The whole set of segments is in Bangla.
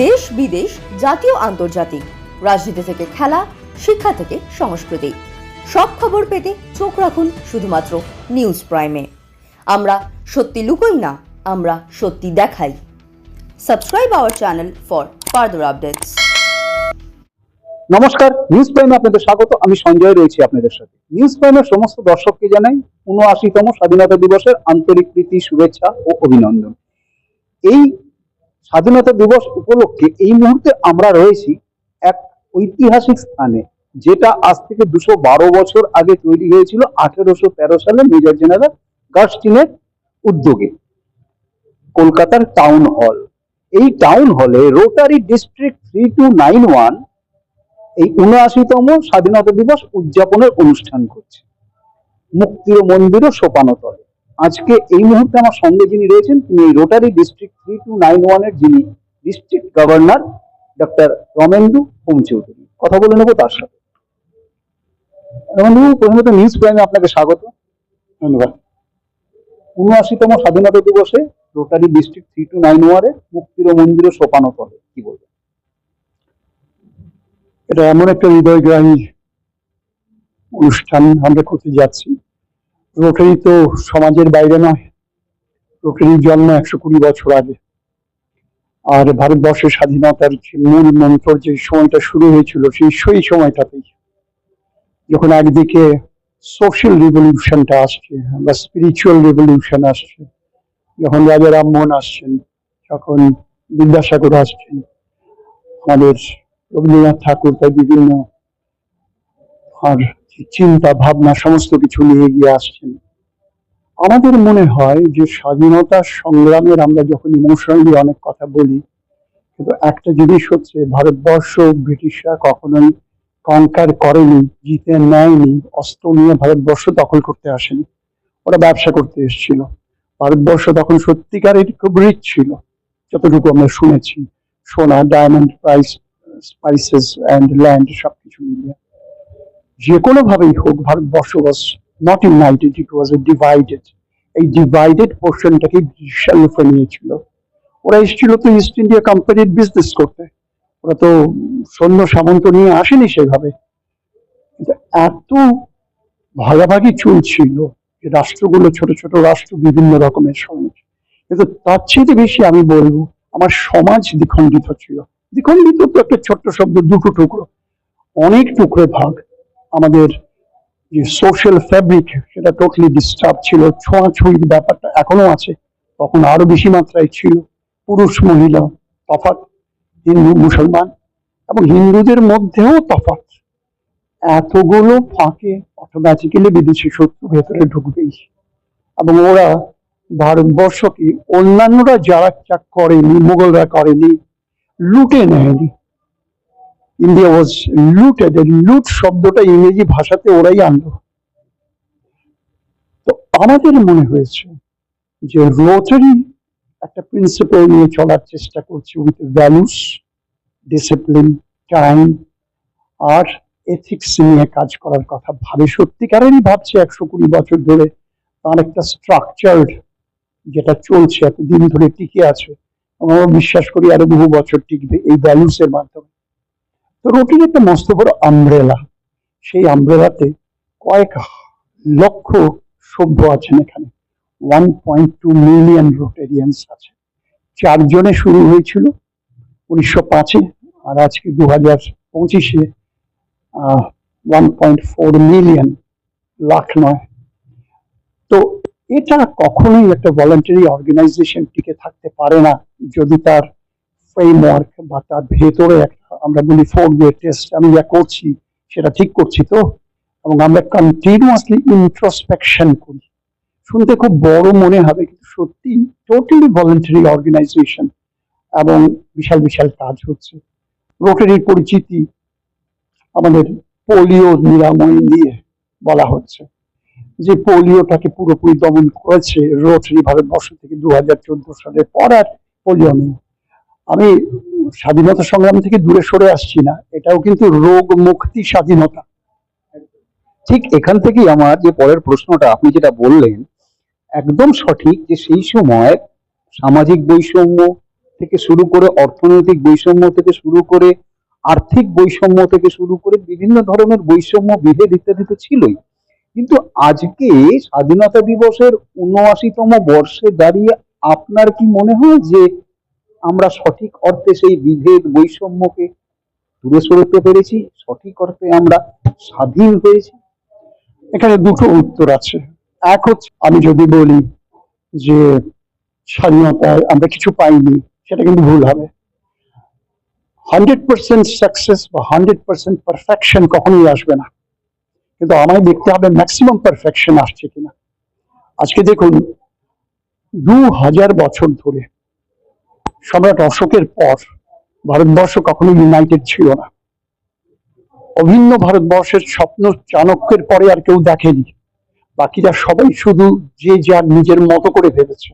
দেশ বিদেশ, জাতীয়, আন্তর্জাতিক। রাজনীতি থেকে খেলা, শিক্ষা থেকে সংস্কৃতি। সব খবর পেতে চোখ রাখুন শুধুমাত্র নিউজ প্রাইমে। আমরা সত্যি লুকোই না, আমরা সত্যি দেখাই। Subscribe our channel for further updates. নমস্কার, নিউজ প্রাইমে আপনাদের স্বাগত। আমি সঞ্জয় রয়েছি আপনাদের সাথে। নিউজ প্রাইমের সমস্ত দর্শককে জানাই উনআশিতম স্বাধীনতা দিবসের আন্তরিক প্রীতি, শুভেচ্ছা ও অভিনন্দন। এই স্বাধীনতা দিবস উপলক্ষে এই মুহূর্তে আমরা রয়েছি এক ঐতিহাসিক স্থানে, যেটা আজ থেকে দুশো বারো বছর আগে তৈরি হয়েছিল আঠেরোশো তেরো সালে মেজর জেনারেল গার্স্টিনের উদ্যোগে, কলকাতার টাউন হল। এই টাউন হলে Rotary district three two nine one এই উনআশিতম স্বাধীনতা দিবস উদযাপনের অনুষ্ঠান করছে। মুক্তির মন্দিরও সোপানতলে। আজকে এই মুহূর্তে আমার সঙ্গে যিনি রয়েছেন তিনি এই Rotary district three two nine ওয়ানের যিনি district governor doctor Ramendu Hom Chowdhury কথা বলে নেব তার সাথে। রমেন্দু প্রথমত নিউজ প্রাইমে আপনাকে স্বাগত। ধন্যবাদ। উনআশিতম স্বাধীনতা দিবসে Rotary district three two nine ওয়ানে মুক্তির মন্দির ও সোপানতলে কি বলবেন? এটা এমন একটা হৃদয়গ্রাহী অনুষ্ঠান আমরা করতে যাচ্ছি। রোটারি তো সমাজের বাইরে নয়। রোটারির জন্ম একশো কুড়ি বছর আগে। আর ভারতবর্ষের স্বাধীনতার যে মূল মন্ত্র যে সময়টা শুরু হয়েছিল, সেই সেই সময়টাতেই যখন একদিকে সোশ্যাল রিভলিউশনটা আসছে বা স্পিরিচুয়াল রিভলিউশন আসছে, যখন রাজা রামমোহন আসছেন, যখন বিদ্যাসাগর আসছেন, আমাদের রবীন্দ্রনাথ ঠাকুর তার বিভিন্ন আর চিন্তা, ভাবনা, সমস্ত কিছু নিয়ে গিয়ে আসছেন। আমাদের মনে হয় যে স্বাধীনতা সংগ্রামের আমরা যখন ইমোশনালি অনেক কথা বলি, কিন্তু একটা জিনিস হচ্ছে ভারতবর্ষ ব্রিটিশরা কখনোই কনকার করেনি, জিতে নেয়নি, অস্ত্র নিয়ে ভারতবর্ষ দখল করতে আসেনি। ওরা ব্যবসা করতে এসেছিল। ভারতবর্ষ তখন সত্যিকারের খুব রিচ ছিল, যতটুকু আমরা শুনেছি। সোনা diamond price spices and land সবকিছু মিলিয়ে। যে কোনো ভাবেই হোক Bharatvarsha was not united it was a divided এই ডিভাইডেড পোর্শনটাকে লুফে নিয়েছিল। ওরা এসেছিল তো ইস্ট ইন্ডিয়া কোম্পানির বিজনেস করতে। ওরা তো সৈন্য সামন্ত নিয়ে আসেনি সেভাবে। এত ভাগাভাগি চলছিল যে রাষ্ট্রগুলো, ছোট ছোট রাষ্ট্র, বিভিন্ন রকমের সমাজ কিন্তু তার চেয়ে বেশি আমি বলব, আমার সমাজ দ্বিখণ্ডিত ছিল। দ্বিখণ্ডিত তো একটা ছোট্ট শব্দ, দুটো টুকরো। অনেক টুকরো ভাগ। আমাদের যে সোশ্যাল ফ্যাব্রিক সেটা টোটালি ডিস্টার্ব ছিল, ছোঁয়াছুঁয়ির ব্যাপারটা এখনও আছে। তখন আরও বেশি মাত্রায় ছিল। পুরুষ, মহিলা তফাৎ, হিন্দু, মুসলমান এবং হিন্দুদের মধ্যেও তফাত এতগুলো ফাঁকে অটোমেটিক্যালি বিদেশি শত্রু ভেতরে ঢুকবেই। এবং ওরা ভারতবর্ষকে অন্যান্যরা যারা যা করেনি মুঘলরা করেনি, লুটে নেয়নি। ইন্ডিয়া ওয়াজ লুটেড লুট শব্দটা ইংরেজি ভাষাতে ওরাই আনলো। তো আমাদের মনে হয়েছে যে রোটারি একটা প্রিন্সিপাল নিয়ে চলার চেষ্টা করছি উইথ ভ্যালুস ডিসিপ্লিন টাইম আর এথিক্স নিয়ে কাজ করার কথা ভাবে। সত্যিকারেরই ভাবছে একশো কুড়ি বছর ধরে তার একটা স্ট্রাকচার্ড যেটা চলছে, এতদিন ধরে টিকে আছে। আমরা বিশ্বাস করি আরও বহু বছর টিকবে এই ভ্যালুস এর মাধ্যমে। তো রোটির একটা মস্ত বড় আমব্রেলা সেই আমব্রেলাতে কয়েক লক্ষ সভ্য আছেন এখানে। One point two million Rotarians আছে। চারজনে শুরু হয়েছিল উনিশশো পাঁচে আর আজকে দু হাজার পঁচিশে one point four million lakh নয়। তো এটা কখনোই একটা ভলান্টারি অর্গানাইজেশন টিকে থাকতে পারে না যদি তার ফ্রেমওয়ার্ক বা তার ভেতরে একটা, আমরা বলি ফোর ওয়ে টেস্ট আমি যা করছি সেটা ঠিক করছি তো? এবং আমরা কন্টিনিউয়াসলি ইন্ট্রোস্পেকশন করি। শুনতে খুব বড় মনে হবে, কিন্তু সত্যি টোটালি ভলান্টারি অর্গানাইজেশন এবং বিশাল বিশাল কাজ হচ্ছে। রোটারির পরিচিতি আমাদের পোলিও নিরাময় নিয়ে বলা হচ্ছে। যে পোলিওটাকে পুরোপুরি দমন করেছে রোটারি ভারতবর্ষ থেকে দু হাজার চোদ্দ সালের পর আর পোলিও নেই। আমি স্বাধীনতা সংগ্রাম থেকে দূরে সরে আসছি না, এটাও কিন্তু রোগ মুক্তি স্বাধীনতা। ঠিক এখান থেকেই আমার যে পরের প্রশ্নটা আপনি যেটা বললেন, একদম সঠিক যে সেই সময় সামাজিক বৈষম্য থেকে শুরু করে অর্থনৈতিক বৈষম্য থেকে শুরু করে আর্থিক বৈষম্য থেকে শুরু করে বিভিন্ন ধরনের বৈষম্য, বিভেদ ইত্যাদি তো ছিলই। কিন্তু আজকে স্বাধীনতা দিবসের উনআশিতম বর্ষে দাঁড়িয়ে আপনার কি মনে হয় যে আমরা সঠিক অর্থে সেই বিভেদ বৈষম্যকে দূরে সরতে পেরেছি, সঠিক অর্থে আমরা স্বাধীন হয়েছি। এখানে দুটো উত্তর আছে। এক হচ্ছে, আমি যদি বলি যে স্বাধীনতায় আমরা কিছু পাইনি, সেটা কিন্তু ভুল হবে। হান্ড্রেড পার্সেন্ট সাকসেস বা হান্ড্রেড পার্সেন্ট পারফেকশন কখনোই আসবে না। কিন্তু আমায় দেখতে হবে ম্যাক্সিমাম পারফেকশন আসছে কিনা। আজকে দেখুন, দু হাজার বছর ধরে সম্রাট অশোকের পর ভারতবর্ষ কখনো ইউনাইটেড ছিল না। অভিন্ন ভারতবর্ষের স্বপ্ন চাণক্যের পরে আর কেউ দেখেনি। বাকিরা সবাই শুধু যে যার নিজের মতো করে ভেবেছে।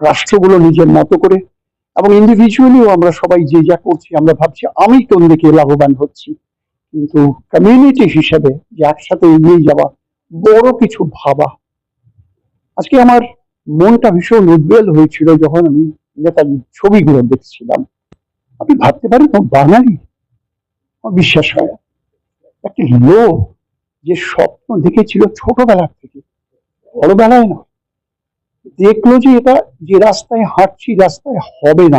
রাষ্ট্রগুলো নিজের মতো করে এবং ইন্ডিভিজুয়ালিও আমরা সবাই যে যা করছি, আমরা ভাবছি, আমি কোন দিকে লাভবান হচ্ছি। কিন্তু কমিউনিটি হিসেবে যে একসাথে এগিয়ে যাওয়া বড় কিছু ভাবা। আজকে আমার মনটা ভীষণ উদ্বেল হয়েছিল যখন আমি নেতাজির ছবিগুলো দেখছিলাম। আপনি ভাবতে পারেন, ও বাঙালি। আমার বিশ্বাস হয়। একটি লোক যে স্বপ্ন দেখেছিল ছোটবেলা থেকে, বড়বেলায় না দেখল যে এটা যে রাস্তায় হাঁটছি, রাস্তায় হবে না।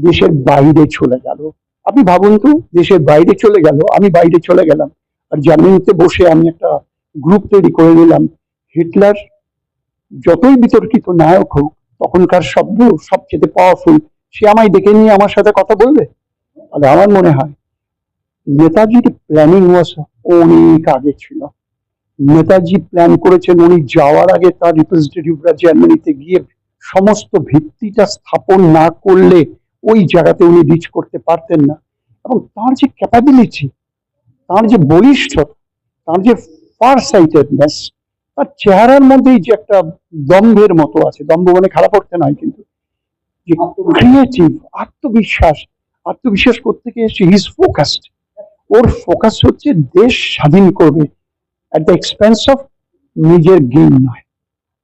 দেশের বাইরে চলে গেল। আপনি ভাবুন তো, দেশের বাইরে চলে গেল, আমি বাইরে চলে গেলাম। আর জার্মানিতে বসে আমি একটা গ্রুপ তৈরি করে নিলাম। হিটলার যতই বিতর্কিত নায়ক হোক তখনকার শব্দ সবচেয়ে পাওয়ারফুল সে আমায় ডেকে নিয়ে আমার সাথে কথা বলবে? তাহলে আমার মনে হয়, নেতাজির প্ল্যানিং ওয়াজ অনেক আগে ছিল। নেতাজি প্ল্যান করেছেন উনি যাওয়ার আগে তার রিপ্রেজেন্টেটিভরা জার্মানিতে গিয়ে সমস্ত ভিত্তিটা স্থাপন না করলে ওই জায়গাতে উনি রিচ করতে পারতেন না। এবং তার যে ক্যাপাবিলিটি তার যে বলিষ্ঠতা, তার যে ফার সাইটেডনেস তার চেহারার মধ্যেই যে একটা দম্ভের মতো আছে দম্ভ মানে খারাপ করতে নয় কিন্তু যে ক্রিয়েটিভ আত্মবিশ্বাস আত্মবিশ্বাস করতে গিয়ে হিজ ফোকাসড ওর ফোকাস হচ্ছে দেশ স্বাধীন করবে অ্যাট দ্য এক্সপেন্স অফ নিজের গেম নয়।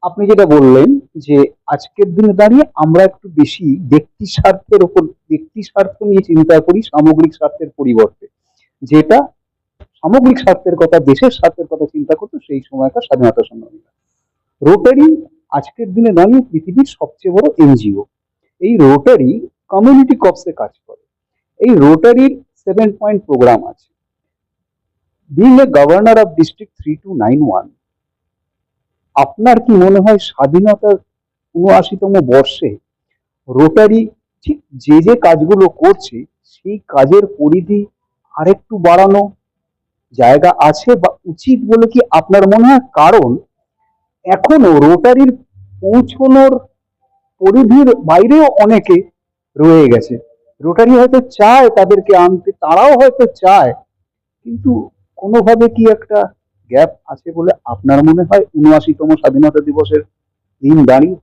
আপনি যেটা বললেন যে আজকের দিনে দাঁড়িয়ে আমরা একটু বেশি ব্যক্তি স্বার্থের ওপর, ব্যক্তি স্বার্থ নিয়ে চিন্তা করি সামগ্রিক স্বার্থের পরিবর্তে, যেটা সামগ্রিক স্বার্থের কথা, দেশের স্বার্থের কথা চিন্তা করতো, সেই সময়কার স্বাধীনতা সংগ্রামীরা। রোটারি আজকের দিনে দাঁড়িয়ে পৃথিবীর সবচেয়ে বড় এনজিও। এই রোটারি কমিউনিটি কপসে কাজ করে। এই রোটারির সেভেন পয়েন্ট প্রোগ্রাম আছে। Being a governor of district three two nine one আপনার কি মনে হয় স্বাধীনতার উনআশিতম বর্ষে রোটারি ঠিক যে যে কাজগুলো করছে, সেই কাজের পরিধি আরেকটু বাড়ানো? জায়গা আছে বা উচিত বলে কি আপনার মনে হয়? কারণ এখনও রোটারির পৌঁছনোর পরিধির বাইরেও অনেকে রয়ে গেছে। রোটারি হয়তো চায় তাদেরকে আনতে, তারাও হয়তো চায়, কিন্তু কোনোভাবে কি একটা গ্যাপ আছে বলে আপনার মনে হয়? উনআশিতম স্বাধীনতা দিবসের দিন দাঁড়িয়ে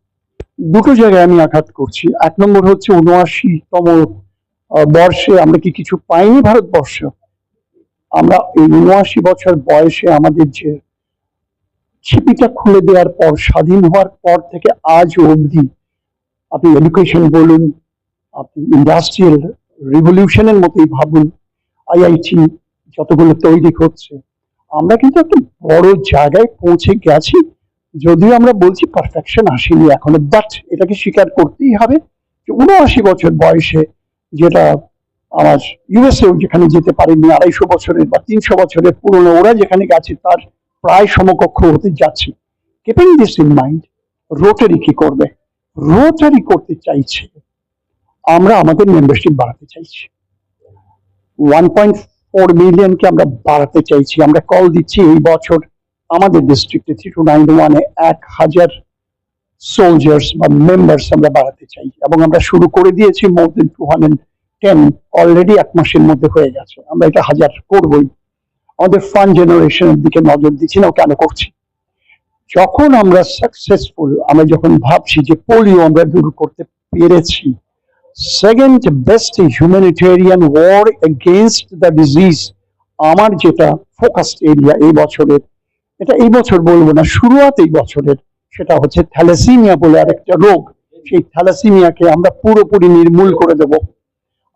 দুটো জায়গায় আমি আঘাত করছি। এক নম্বর হচ্ছে উনআশিতম বর্ষে আমরা কি কিছু পাইনি ভারতবর্ষ? আমরা এই উনআশি বছর বয়সে আমাদের যে ছিপিটা খুলে দেওয়ার পর, স্বাধীন হওয়ার পর থেকে আজ অবধি আপনি এডুকেশন বলুন, আপনি ইন্ডাস্ট্রিয়াল রিভলিউশনের মতোই ভাবুন আইআইটি যতগুলো তৈরি হচ্ছে, আমরা কিন্তু একটা বড় জায়গায় পৌঁছে গেছি। যদিও আমরা বলছি পারফেকশন আসেনি এখনও বাট এটাকে স্বীকার করতেই হবে যে উনআশি বছর বয়সে যেটা আমার ইউএসএ যেখানে যেতে পারেনি আড়াইশো বছরের বা তিনশো বছরের পুরনো, ওরা যেখানে গেছে তার প্রায় সমকক্ষ হতে যাচ্ছে। Keeping this in mind Rotary কি করবে? রোটারি করতে চাইছে। আমরা আমাদের মেম্বারশিপ বাড়াতে চাইছি। ওয়ান পয়েন্ট ফোর মিলিয়নকে আমরা বাড়াতে চাইছি। আমরা কল দিচ্ছি এই বছর আমাদের ডিস্ট্রিক্টে থ্রি টু নাইন ওয়ানে এক হাজার সোলজার্স বা মেম্বার্স আমরা বাড়াতে চাই। এবং আমরা শুরু করে দিয়েছি more than two hundred ten already এক মাসের মধ্যে হয়ে গেছে। আমরা এটা হাজার করবই। আমাদের ফান্ড জেনারেশনের দিকে নজর দিচ্ছি না, কেন করছি? যখন আমরা সাকসেসফুল আমরা যখন ভাবছি যে পোলিও আমরা দূর করতে পেরেছি second best humanitarian war against the disease আমার যেটা ফোকাসড এরিয়া এই বছরের, এটা এই বছর বলব না, শুরুয়াত এই বছরের, সেটা হচ্ছে থ্যালাসিমিয়া বলে আরেকটা রোগ। সেই থ্যালাসিমিয়াকে আমরা পুরোপুরি নির্মূল করে দেব।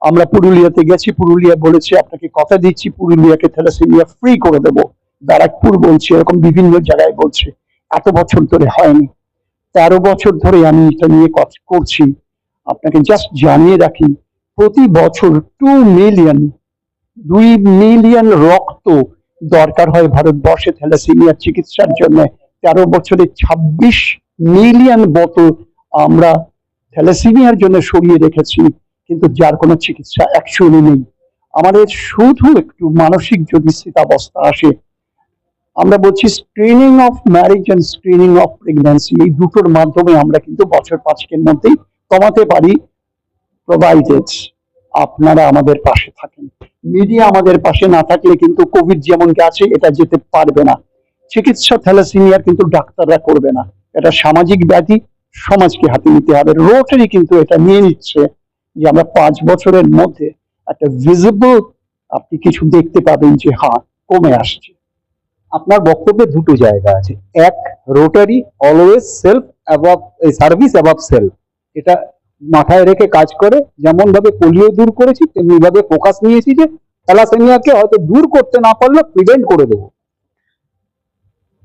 আমরা পুরুলিয়াতে গেছি, পুরুলিয়া বলেছে, আপনাকে কথা দিচ্ছি, পুরুলিয়াকে থ্যালাসেমিয়া ফ্রি করে দেব। ব্যারাকপুর বলছে, এরকম বিভিন্ন জায়গায় বলছে, এত বছর ধরে হয়নি। তেরো বছর ধরে আমি এটা নিয়ে করছি। আপনাকে জাস্ট জানিয়ে রাখি, প্রতি বছর টু মিলিয়ন দুই মিলিয়ন রক্ত দরকার হয় ভারতবর্ষে থ্যালাসেমিয়ার চিকিৎসার জন্য। তেরো বছরে ছাব্বিশ মিলিয়ন বোতল আমরা থ্যালাসেমিয়ার জন্য সরিয়ে রেখেছি। কিন্তু যার কোনো চিকিৎসা অ্যাকচুয়ালি নেই। আমাদের শুধু একটু মানসিক যদি স্থিতাবস্থা আসে, আমরা বলছি screening of marriage and screening of pregnancy এই দুটোর মাধ্যমে আমরা কিন্তু বছর পাঁচকের মধ্যেই কমাতে পারি প্রোভাইডেড আপনারা আমাদের পাশে থাকেন। মিডিয়া আমাদের পাশে না থাকলে কিন্তু কোভিড যেমন গেছে, এটা যেতে পারবে না। চিকিৎসা থ্যালাসিমিয়ার কিন্তু ডাক্তাররা করবে না। এটা সামাজিক ব্যাধি সমাজকে হাতে নিতে হবে। রোটারি কিন্তু এটা নিয়ে নিচ্ছে। যে আমরা পাঁচ বছরের মধ্যে একটা ভিজিবল আপনি কিছু দেখতে পাবেন যে হ্যাঁ কমে আসছে। আপনার বক্তব্যে দুটো জায়গা আছে। এক Rotary always self above service above self এটা মাথায় রেখে কাজ করে। যেমন ভাবে পোলিও দূর করেছি তেমনি ভাবে ফোকাস নিয়েছি যে থ্যালাসেমিয়াকে হয়তো দূর করতে না পারলে প্রিভেন্ট করে দেবো।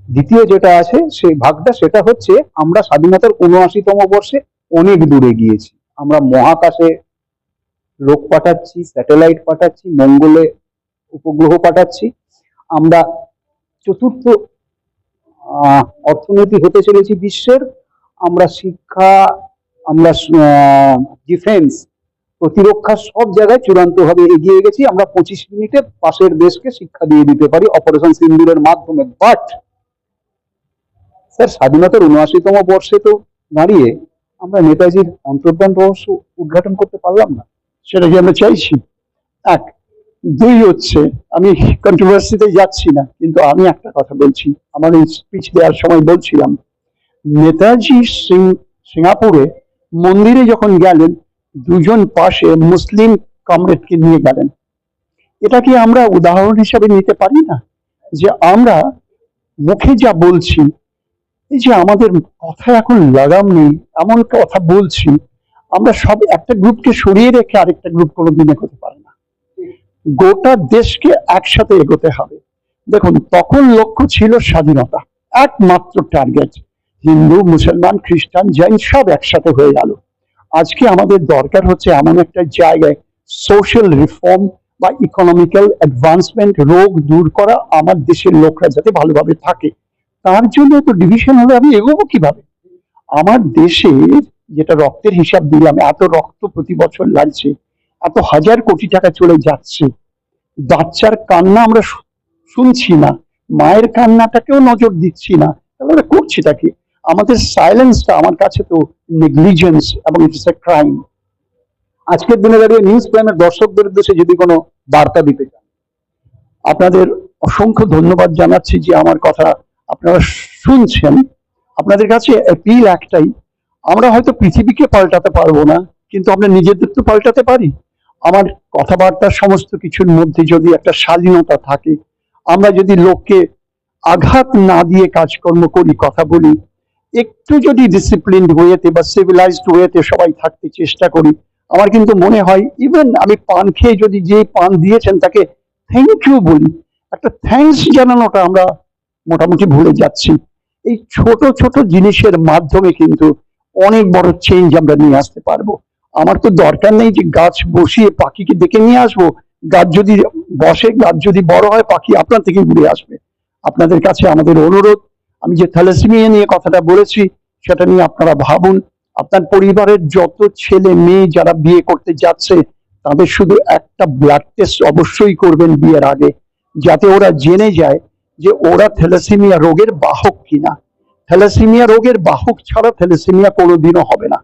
দ্বিতীয় যেটা আছে, সেই ভাগটা, সেটা হচ্ছে আমরা স্বাধীনতার উনআশিতম বর্ষে অনেক দূরে গিয়েছি। আমরা মহাকাশে লোক পাঠাচ্ছি, স্যাটেলাইট পাঠাচ্ছি, মঙ্গলে উপগ্রহ পাঠাচ্ছি। আমরা চতুর্থ অর্থনীতি হতে চলেছি বিশ্বের। আমরা শিক্ষা, আমরা ডিফেন্স, প্রতিরক্ষা সব জায়গায় চূড়ান্তভাবে এগিয়ে গেছি। আমরা পঁচিশ মিনিটে পাশের দেশকে শিক্ষা দিয়ে দিতে পারি অপারেশন সিন্দুরের মাধ্যমে। বাট স্যার, স্বাধীনতার উনআশিতম বর্ষে তো দাঁড়িয়ে আমরা নেতাজির অন্তর্দান রহস্য উদ্ঘাটন করতে পারলাম না। সেটা কি আমরা চাইছি? এক, দুই হচ্ছে, আমি কন্ট্রোভার্সিতে যাচ্ছি না, কিন্তু আমি একটা কথা বলছি, আমার এই স্পিচ দেওয়ার সময় বলছিলাম, নেতাজি সিং, সিঙ্গাপুরে মন্দিরে যখন গেলেন, দুজন পাশে মুসলিম কমরেডকে নিয়ে গেলেন। এটা কি আমরা উদাহরণ হিসাবে নিতে পারি না? যে আমরা মুখে যা বলছি, এই যে আমাদের কথা এখন লাগাম নেই, এমন কথা বলছি আমরা সব একটা গ্রুপকে সরিয়ে রেখে আরেকটা গ্রুপ কোনোদিন এগোতে পারে না। গোটা দেশকে একসাথে এগোতে হবে। দেখুন, তখন লক্ষ্য ছিল স্বাধীনতা। একমাত্র টার্গেট হিন্দু, মুসলমান, খ্রিস্টান, জৈন, সব একসাথে হয়ে গেল। আজকে আমাদের দরকার হচ্ছে এমন একটা জায়গায় সোশ্যাল রিফর্ম বা ইকোনমিক্যাল অ্যাডভান্সমেন্ট রোগ দূর করা আমার দেশের লোকরা যাতে ভালোভাবে থাকে। তার জন্য তো ডিভিশন হলে আমি এগোবো কীভাবে? আমার দেশে যেটা রক্তের হিসাব দিলাম, এত রক্ত প্রতি বছর লাগছে, এত হাজার কোটি টাকা চলে যাচ্ছে। বাচ্চার কান্না আমরা শুনছি না, মায়ের কান্নাটাকেও নজর দিচ্ছি না। তাহলে আমরা করছিটা কি? আমাদের সাইলেন্সটা আমার কাছে তো নেগলিজেন্স এবং ইটস এ ক্রাইম আজকের দিনে দাঁড়িয়ে নিউজ প্রাইমের দর্শকদের উদ্দেশ্যে যদি কোনো বার্তা দিতে চান, আপনাদের অসংখ্য ধন্যবাদ জানাচ্ছি যে আমার কথা আপনারা শুনছেন। আপনাদের কাছে অ্যাপিল একটাই আমরা হয়তো পৃথিবীকে পাল্টাতে পারব না, কিন্তু আমরা নিজেদের তো পাল্টাতে পারি। আমার কথাবার্তা সমস্ত কিছুর মধ্যে যদি একটা স্বাধীনতা থাকে, আমরা যদি লোককে আঘাত না দিয়ে কাজকর্ম করি, কথা বলি, একটু যদি ডিসিপ্লিন ওয়েতে বা সিভিলাইজড ওয়েতে সবাই থাকতে চেষ্টা করি, আমার কিন্তু মনে হয় ইভেন আমি পান খেয়ে যদি যে পান দিয়েছেন তাকে থ্যাংক ইউ বলি, একটা থ্যাঙ্কস জানানোটা আমরা মোটামুটি ভুলে যাচ্ছি। এই ছোট ছোট জিনিসের মাধ্যমে কিন্তু অনেক বড় চেঞ্জ আমরা নিয়ে আসতে পারব। আমার তো দরকার নেই যে গাছ বসিয়ে পাখিকে ডেকে নিয়ে আসব। গাছ যদি বসে, গাছ যদি বড় হয়, পাখি আপনার থেকে ঘুরে আসবে। আপনাদের কাছে আমাদের অনুরোধ, আমি যে থ্যালাসেমিয়া নিয়ে কথাটা বলেছি, সেটা নিয়ে আপনারা ভাবুন। আপনার পরিবারের যত ছেলে মেয়ে যারা বিয়ে করতে যাচ্ছে, তাদের শুধু একটা ব্লাড টেস্ট অবশ্যই করবেন বিয়ের আগে, যাতে ওরা জেনে যায় যে ওরা থ্যালাসেমিয়া রোগের বাহক কিনা। থ্যালাসেমিয়া রোগের বাহক ছাড়া থ্যালাসেমিয়া কোনোদিনও হবে না।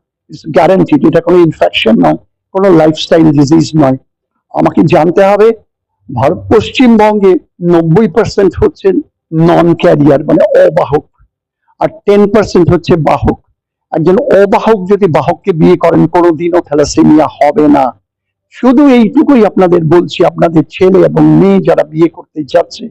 গ্যারান্টিড এটা কোনো ইনফেকশন নয়, কোনো লাইফস্টাইল ডিজিজ নয়। আমাকে জানতে হবে ভারত পশ্চিমবঙ্গে নব্বই পার্সেন্ট হচ্ছে নন ক্যারিয়ার মানে অবাহক, আর টেন পার্সেন্ট হচ্ছে বাহক। একজন অবাহক যদি বাহককে বিয়ে করেন, কোনোদিনও থ্যালাসেমিয়া হবে না। শুধু এইটুকুই আপনাদের বলছি, আপনাদের ছেলে এবং মেয়ে যারা বিয়ে করতে যাচ্ছে,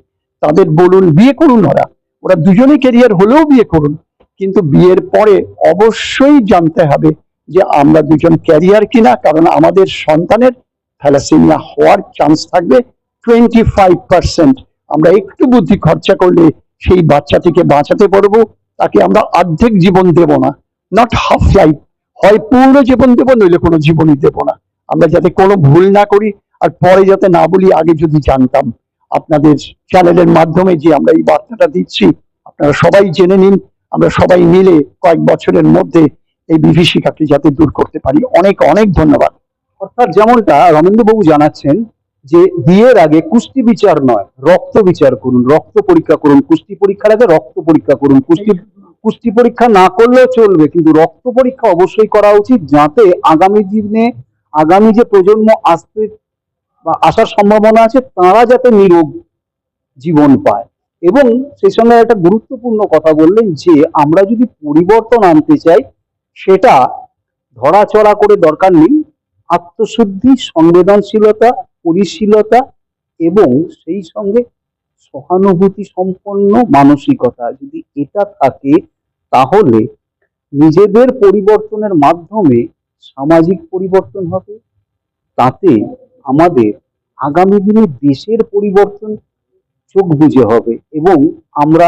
তাদের বলুন, বিয়ে করুন ওরা। ওরা দুজনে ক্যারিয়ার হলেও বিয়ে করুন, কিন্তু বিয়ের পরে অবশ্যই জানতে হবে যে আমরা দুজন ক্যারিয়ার কিনা, কারণ আমাদের সন্তানের থ্যালাসেমিয়া হওয়ার চান্স থাকবে টোয়েন্টি ফাইভ পার্সেন্ট আমরা একটু বুদ্ধি খরচা করলে সেই বাচ্চাটিকে বাঁচাতে পারব, তাকে আমরা অর্ধেক জীবন দেব না নট হাফ লাইফ হয় পূর্ণ জীবন দেবো, নইলে কোনো জীবনই দেব না। আমরা যাতে কোনো ভুল না করি, আর পরে যাতে না বলি, আগে যদি জানতাম। আপনাদের চ্যানেলের মাধ্যমে যে আমরা এই বার্তাটা দিচ্ছি, আপনারা সবাই জেনে নিন, আমরা সবাই মিলে কয়েক বছরের মধ্যে এই বিভীষিকাকে যাতে দূর করতে পারি। অনেক অনেক ধন্যবাদ। অর্থাৎ যেমনটা রমেন্দ্রবাবু জানাচ্ছেন যে বিয়ের আগে কুস্তি বিচার নয়, রক্ত বিচার করুন, রক্ত পরীক্ষা করুন কুষ্টি পরীক্ষার আগে রক্ত পরীক্ষা করুন। কুষ্টি কুষ্টি পরীক্ষা না করলেও চলবে, কিন্তু রক্ত পরীক্ষা অবশ্যই করা উচিত যাতে আগামী দিনে, আগামী যে প্রজন্ম আসতে আসার সম্ভাবনা আছে, তারা যাতে নিরোগ জীবন পায়। এবং সেই সঙ্গে একটা গুরুত্বপূর্ণ কথা বললেন যে, আমরা যদি পরিবর্তন আনতে চাই, সেটা ধরাচড়া করে দরকার নেই। আত্মশুদ্ধি, সংবেদনশীলতা, পরিশীলতা এবং সেই সঙ্গে সহানুভূতি সম্পন্ন মানসিকতা যদি এটা থাকে, তাহলে নিজেদের পরিবর্তনের মাধ্যমে সামাজিক পরিবর্তন হবে। তাতে আমাদের আগামী দিনে দেশের পরিবর্তন চোখ বুঝে হবে এবং আমরা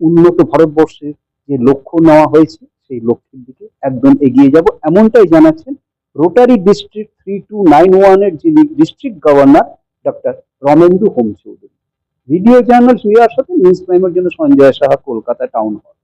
উন্নত ভারতবর্ষের যে লক্ষ্য নেওয়া হয়েছে, সেই লক্ষ্যের দিকে একদম এগিয়ে যাব। এমনটাই জানাচ্ছেন Rotary district three two nine ওয়ানের যিনি district governor doctor Ramendu Hom Chowdhury video journal সুইয়ার সাথে নিউজ প্রাইমের জন্য সঞ্জয় সাহা কলকাতা টাউন হল